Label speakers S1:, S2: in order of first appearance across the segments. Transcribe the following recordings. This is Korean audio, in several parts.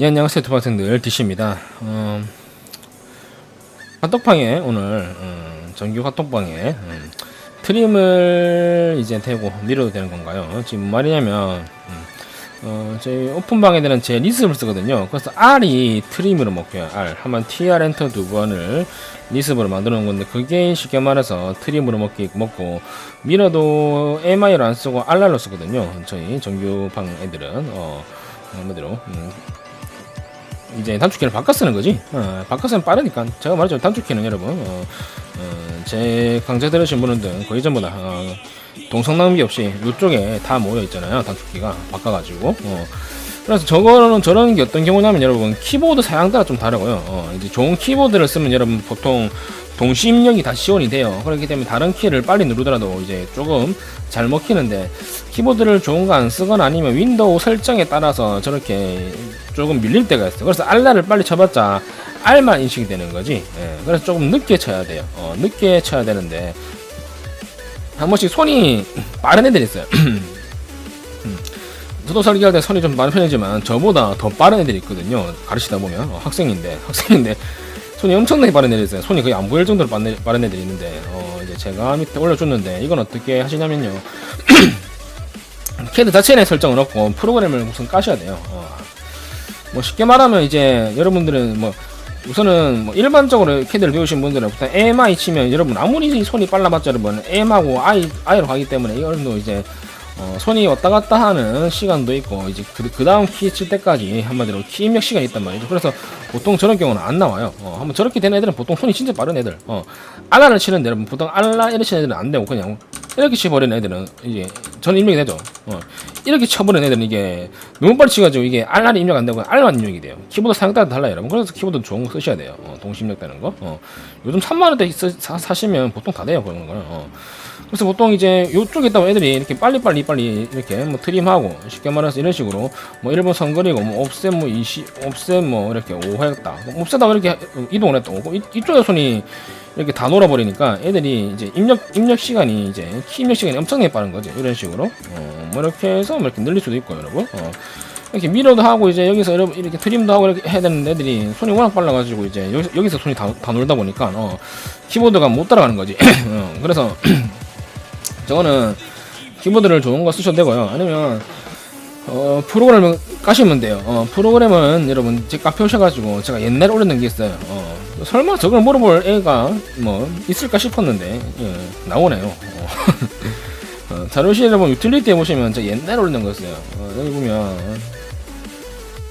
S1: 예, 안녕하세요. 두학생들 디시입니다. 어, 핫도방에 오늘 음, 정규 핫도방에 음, 트림을 이제 대고 밀어도 되는 건가요? 지금 뭔 말이냐면 음, 어, 저희 오픈방에 되는 제 리습을 쓰거든요. 그래서 R이 트림으로 먹혀요 R. 한번 TR 엔터 두 번을 리습으로 만들어 놓은 건데 그게 쉽게 말해서 트림으로 먹기 먹고 밀어도 MI로 안 쓰고 RR로 쓰거든요. 저희 정규방 애들은 어, 한마디로. 음, 이제 단축키를 바꿔 쓰는 거지. 어, 바꿔 쓰면 빠르니까. 제가 말했죠. 단축키는 여러분, 어, 어, 제 강좌 들으신 분들은 거의 전부 다 어, 동성 낭비 없이 이쪽에 다 모여 있잖아요. 단축키가 바꿔가지고. 어. 그래서 저거는 저런 게 어떤 경우냐면 여러분 키보드 사양 따라 좀 다르고요. 어, 이제 좋은 키보드를 쓰면 여러분 보통 동시 입력이 다 지원이 돼요. 그렇기 때문에 다른 키를 빨리 누르더라도 이제 조금 잘 먹히는데 키보드를 좋은 거 안 쓰거나 아니면 윈도우 설정에 따라서 저렇게 조금 밀릴 때가 있어요. 그래서 알라를 빨리 쳐봤자 R만 인식이 되는 거지. 예, 그래서 조금 늦게 쳐야 돼요. 어, 늦게 쳐야 되는데 한 번씩 손이 빠른 애들이 있어요. 음. 저도 설계할 때 손이 좀 많은 편이지만 저보다 더 빠른 애들이 있거든요. 가르치다 보면 어, 학생인데 학생인데 손이 엄청나게 빠른 애들이 있어요. 손이 거의 안 보일 정도로 빠른, 애- 빠른 애들이 있는데 어, 이제 제가 밑에 올려줬는데 이건 어떻게 하시냐면요. 캐드 자체에 설정을 없고 프로그램을 우선 까셔야 돼요. 어. 뭐 쉽게 말하면 이제 여러분들은 뭐 우선은 뭐 일반적으로 캐드를 배우신 분들은 보통 AMI 치면 여러분 아무리 손이 빨라봤자 여러분 M하고 I, I로 가기 때문에 이거는 이제 어, 손이 왔다 갔다 하는 시간도 있고 이제 그, 그 다음 키 칠 때까지 한마디로 키 입력 시간이 있단 말이죠. 그래서 보통 저런 경우는 안 나와요. 어, 한번 저렇게 되는 애들은 보통 손이 진짜 빠른 애들. 어, 알라를 치는데 여러분 보통 알라 이렇게 치는 애들은 안 되고 그냥 이렇게 치버리는 애들은 이제 저는 입력이 되죠. 어, 이렇게 쳐버리는 애들은 이게 너무 빨리 치가지고 이게 알라를 입력 안 되고 알만 입력이 돼요. 키보드 사양 따라 달라요, 여러분. 그래서 키보드 좋은 거 쓰셔야 돼요. 어, 동시 입력되는 거. 어, 요즘 3만 원대 쓰- 사, 사시면 보통 다 돼요, 그런 거는. 어. 그래서 보통 이제 요쪽에 있다가 애들이 이렇게 빨리빨리 빨리 이렇게 뭐 트림하고 쉽게 말해서 이런 식으로 뭐 1번 선거리고 뭐 옵셋 뭐 20, 옵셋 뭐 이렇게 5 했다. 뭐 옵셋하고 이렇게 이동을 했다. 고 이, 이쪽에 손이 이렇게 다 놀아버리니까 애들이 이제 입력 입력 시간이 이제 키 입력 시간이 엄청나게 빠른 거죠. 이런 식으로. 어, 뭐 이렇게 해서 뭐 이렇게 늘릴 수도 있고 여러분. 어. 이렇게 밀어도 하고 이제 여기서 여러분 이렇게 트림도 하고 이렇게 해야 되는 애들이 손이 워낙 빨라가지고 이제 여기서, 여기 서 손이 다, 다 놀다 보니까 어, 키보드가 못 따라가는 거지. 어, 그래서 저거는 키보드를 좋은 거 쓰셔도 되고요. 아니면 어, 프로그램을 까시면 돼요. 어, 프로그램은 여러분 제가 펴셔가지고 제가 옛날에 올렸는 게 있어요. 어, 설마 저걸 물어볼 애가 뭐 있을까 싶었는데 예, 나오네요. 어. 어, 자료실 여러분 유틸리티 해보시면 제가 옛날에 올린 거였어요. 어, 여기 보면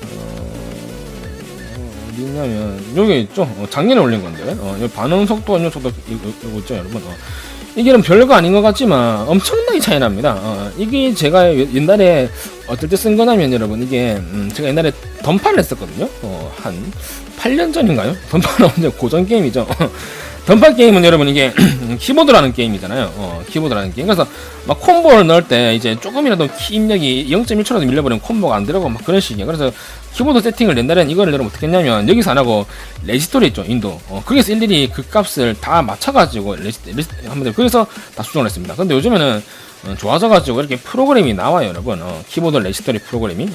S1: 어, 어디 있냐면 여기 있죠. 어, 작년에 올린 건데 어, 여기 반응 속도 요 속도 이거, 있죠, 여러분. 어. 이게 는 별거 아닌 것 같지만 엄청나게 차이 납니다. 어, 이게 제가 예- 옛날에 어떨 때 쓴 거냐면 여러분 이게 음, 제가 옛날에 던파를 했었거든요. 어, 한 8년 전인가요? 던파는 완전 고전 게임이죠. 던파 게임은 여러분 이게 키보드라는 게임이잖아요. 어, 키보드라는 게임. 그래서 막 콤보를 넣을 때 이제 조금이라도 키 입력이 0.1초라도 밀려버리면 콤보가 안 들어가고 막 그런 식이에요. 그래서 키보드 세팅을 옛날에는 이거를 여러분 어떻게 했냐면 여기서 안 하고 레지스토리 있죠 인도. 어, 거기서 일일이 그 값을 다 맞춰가지고 레지, 레지 한번 거기서 다 수정을 했습니다. 근데 요즘에는 어, 좋아져가지고 이렇게 프로그램이 나와요, 여러분. 어, 키보드 레지스토리 프로그램이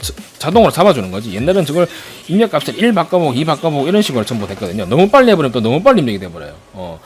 S1: 자- 자동으로 잡아주는 거지. 옛날에는 저걸 입력값을 1 바꿔보고 2 바꿔보고 이런 식으로 전부 됐거든요. 너무 빨리 해버리면 또 너무 빨리 입력이 돼버려요. 어.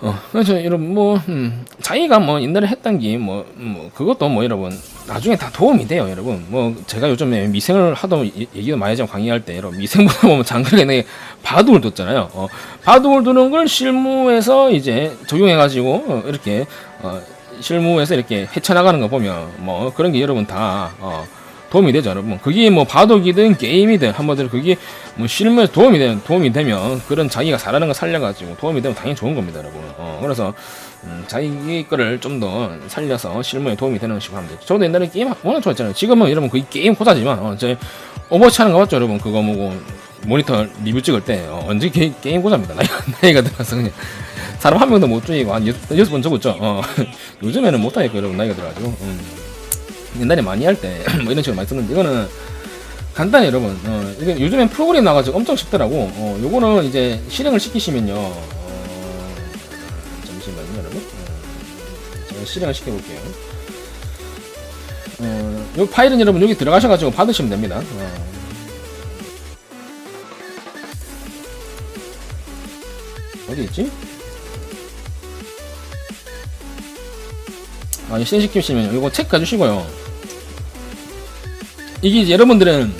S1: 어, 그래서 여러분 뭐 음, 자기가 뭐 옛날에 했던 게뭐 뭐 그것도 뭐 여러분 나중에 다 도움이 돼요, 여러분. 뭐 제가 요즘에 미생을 이- 얘기도 많이 하지만 강의할 때 여러분 미생보다 보면 장거리에 내게 바둑을 뒀잖아요. 어, 바둑을 두는 걸 실무에서 이제 적용해 가지고 어, 이렇게 어, 실무에서 이렇게 헤쳐나가는 거 보면 뭐 그런 게 여러분 다 어, 도움이 되죠, 여러분. 그게 뭐 바둑이든 게임이든 한마디로 그게 뭐 실무에 도움이 되면 도움이 되면 그런 자기가 잘하는 거 살려가지고 도움이 되면 당연히 좋은 겁니다, 여러분. 어, 그래서 음, 자기 거를 좀 더 살려서 실무에 도움이 되는 식으로 하면 되죠. 저도 옛날에 게임 워낙 좋아했잖아요. 지금은 여러분 거의 게임 고사지만 어, 제 오버워치 하는 거 맞죠, 여러분? 그거 뭐고 모니터 리뷰 찍을 때 어, 언제 게, 게임 고사입니다. 나이가, 나이가 들어서 그냥 사람 한 명도 못 죽이고 한 여섯, 여섯 번 적었죠. 어, 요즘에는 못 하니까 여러분 나이가 들어가지고. 음. 옛날에 많이 할 때 뭐 이런 식으로 많이 썼는데 이거는 간단히 여러분 어, 이게 요즘엔 프로그램 나가지고 엄청 쉽더라고. 어, 요거는 이제 실행을 시키시면요. 어, 잠시만요 여러분. 어, 제가 실행을 시켜볼게요. 어, 요 파일은 여러분 여기 들어가셔가지고 받으시면 됩니다. 어. 어디 있지? 아, 이 신시키시면 이거 체크해 주시고요. 이게 여러분들은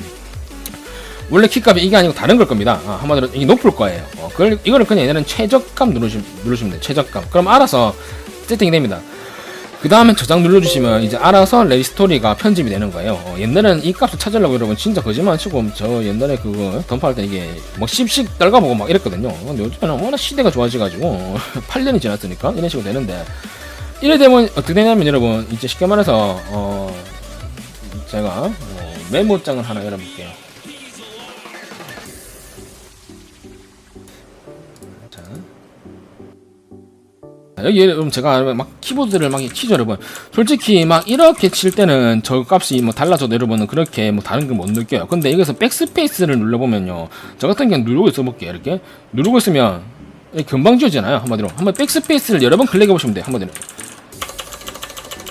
S1: 원래 키값이 이게 아니고 다른 걸 겁니다. 아, 한마디로 이게 높을 거예요. 어, 그걸 이거를 그냥 얘네는 최저값 누르시, 누르시면 돼요. 최저값. 그럼 알아서 세팅이 됩니다. 그 다음에 저장 눌러주시면 이제 알아서 레이스토리가 편집이 되는 거예요. 어, 옛날에는 이 값을 찾으려고 여러분 진짜 거짓말 치고 저 옛날에 그거 던파할 때 이게 뭐 10씩 떨가보고 막 이랬거든요. 근데 요즘에는 워낙 시대가 좋아져가지고 8년이 지났으니까 이런 식으로 되는데 이래 되면 어떻게 되냐면 여러분 이제 쉽게 말해서 어 제가 어, 메모장을 하나 열어볼게요. 자. 자, 여기 여러분 제가 막 키보드를 막 치죠 여러분. 솔직히 막 이렇게 칠 때는 저 값이 뭐 달라져도 여러분은 그렇게 뭐 다른 걸 못 느껴요. 근데 여기서 백스페이스를 눌러보면요. 저 같은 경우는 누르고 있어 볼게요 이렇게. 누르고 있으면 금방 지워지잖아요 한마디로. 한번 백스페이스를 여러 번 클릭해 보시면 돼요 한마디로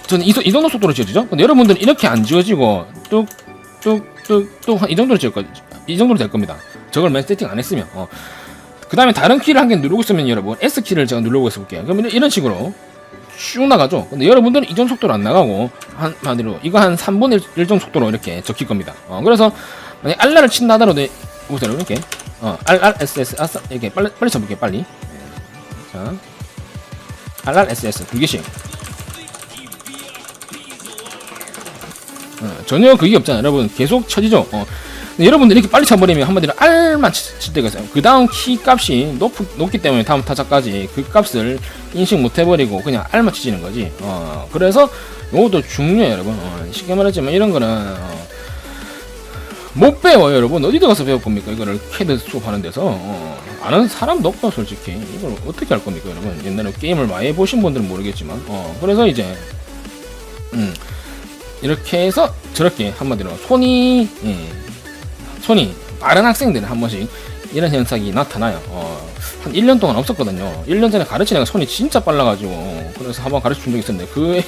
S1: 저는 이, 소- 이 정도 속도로 지워지죠? 근데 여러분들은 이렇게 안 지워지고 뚝뚝뚝뚝 이 정도로 지울 거이 정도로 될 겁니다. 저걸 맨 세팅 안 했으면 어. 그 다음에 다른 키를 한 개 누르고 있으면 여러분 S키를 제가 누르고 있어 볼게요. 그러면 이런 식으로 쭉 나가죠? 근데 여러분들은 이 정도 속도로 안 나가고 한 반대로 이거 한 3분의 1 정도 속도로 이렇게 적힐 겁니다. 어, 그래서 만약 알라를 친다 하더라도 보세요 이렇게. 어, RRSS 아싸 이렇게 빨리 빨리 쳐볼게요 빨리. 자. RRSS 두 개씩 전혀 그게 없잖아요. 여러분 계속 쳐지죠? 어. 여러분들 이렇게 빨리 쳐버리면 한마디로 R만 치- 칠 때가 있어요. 그 다음 키 값이 높, 높기 때문에 다음 타자까지 그 값을 인식 못 해버리고 그냥 R만 치지는 거지. 어, 그래서 이것도 중요해요 여러분. 어, 쉽게 말하지만 이런 거는 어, 못 배워요 여러분. 어디다 가서 배울 겁니까? 이거를 캐드 수업하는 데서? 어, 아는 사람도 없다 솔직히. 이걸 어떻게 할 겁니까 여러분? 옛날에 게임을 많이 해보신 분들은 모르겠지만. 어, 그래서 이제 음, 이렇게 해서 저렇게 한마디로 손이 예, 손이 빠른 학생들은 한 번씩 이런 현상이 나타나요. 어, 한 1년 동안 없었거든요. 1년 전에 가르치는 손이 진짜 빨라가지고 그래서 한 번 가르쳐 준 적이 있었는데 그해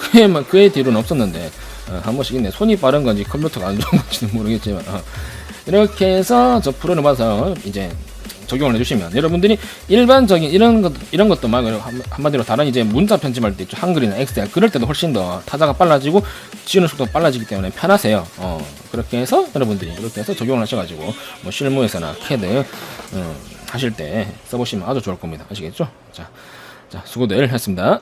S1: 그해 그해 뒤로는 없었는데 어, 한 번씩 있네. 손이 빠른 건지 컴퓨터가 안 좋은 건지는 모르겠지만 어, 이렇게 해서 저 프로를 봐서 이제 적용을 해주시면 여러분들이 일반적인 이런 것 이런 것도 말고 한- 한마디로 다른 이제 문자 편집할 때 있죠 한글이나 엑셀 그럴 때도 훨씬 더 타자가 빨라지고 지우는 속도가 빨라지기 때문에 편하세요. 어, 그렇게 해서 여러분들이 이렇게 해서 적용을 하셔가지고 뭐 실무에서나 캐드 어, 하실 때 써보시면 아주 좋을 겁니다. 아시겠죠? 자, 자 수고들 했습니다.